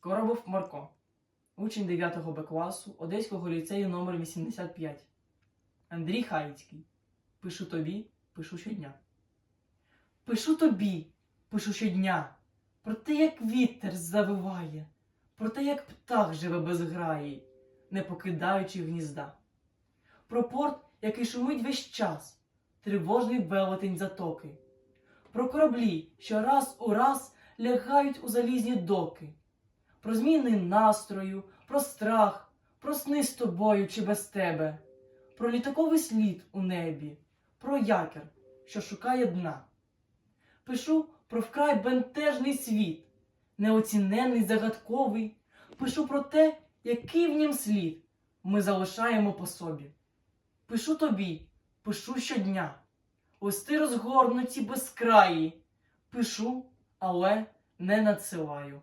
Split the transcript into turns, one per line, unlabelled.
Коробов Марко, учень 9 Б класу Одеського ліцею номер 85. Андрій Хаїцький. Пишу тобі, пишу щодня. Пишу тобі, пишу щодня. Про те, як вітер завиває, про те, як птах живе без граї, не покидаючи гнізда. Про порт, який шумить весь час, тривожний велетень затоки. Про кораблі, що раз у раз лягають у залізні доки про зміни настрою, про страх, про сни з тобою чи без тебе, про літаковий слід у небі, про якір, що шукає дна. Пишу про вкрай бентежний світ, неоціненний, загадковий, пишу про те, який в нім слід ми залишаємо по собі. Пишу тобі, пишу щодня, листи розгорнуті безкраї, пишу, але не надсилаю.